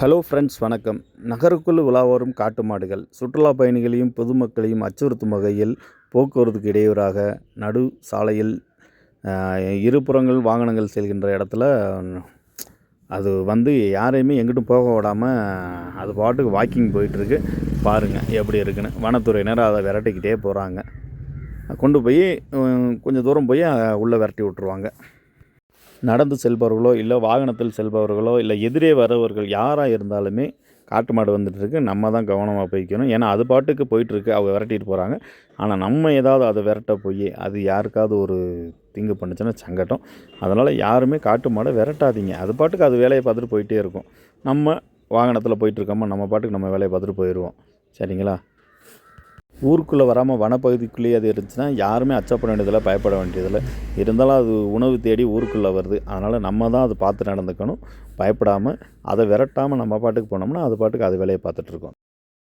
Hello friends வணக்கம். நகருக்குள் உலாவரும் காட்டு மாடுகள் சுற்றுலா பயணிகளையும் பொதுமக்களையும் அச்சுறுத்தும் வகையில் போக்குவரத்துக்கு இடையூறாக நடு சாலையில் இருபுறங்கள் வாகனங்கள் செல்கின்ற இடத்துல அது வந்து யாரையுமே எங்கிட்டும் போக விடாமல் அது பாட்டுக்கு வாக்கிங் போயிட்டுருக்கு. பாருங்கள் எப்படி இருக்குன்னு. வனத்துறையினர் அதை விரட்டிக்கிட்டே போகிறாங்க கொண்டு போய் கொஞ்சம் தூரம் போய் உள்ளே விரட்டி விட்ருவாங்க நடந்து செல்பவர்களோ இல்லை வாகனத்தில் செல்பவர்களோ இல்லை எதிரே வரவர்கள் யாராக இருந்தாலுமே காட்டு மாடு வந்துட்டுருக்கு. நம்ம தான் கவனமாக போய்க்கணும். ஏன்னா அது பாட்டுக்கு போயிட்டுருக்கு. அவங்க விரட்டிட்டு போகிறாங்க ஆனால் நம்ம ஏதாவது அதை விரட்ட போய் அது யாருக்காவது ஒரு தீங்கு பண்ணுச்சுன்னா சங்கட்டம் அதனால் யாருமே காட்டு மாடை விரட்டாதீங்க. அது பாட்டுக்கு அது வேலையை பார்த்துட்டு போயிட்டே இருக்கும். நம்ம வாகனத்தில் போயிட்டுருக்கோமா நம்ம பாட்டுக்கு நம்ம வேலையை பார்த்துட்டு போயிடுவோம். சரிங்களா? ஊருக்குள்ளே வராமல் வனப்பகுதிக்குள்ளேயே அது இருந்துச்சுன்னா யாருமே அச்சப்பட வேண்டியதில்லை பயப்பட வேண்டியதில்லை. இருந்தாலும் அது உணவு தேடி ஊருக்குள்ளே வருது. அதனால் நம்ம தான் அது பார்த்து நடந்துக்கணும். பயப்படாமல் அதை விரட்டாமல் நம்ம பாட்டுக்கு போனோம்னா அது பாட்டுக்கு அது வேலையை பார்த்துட்ருக்கோம்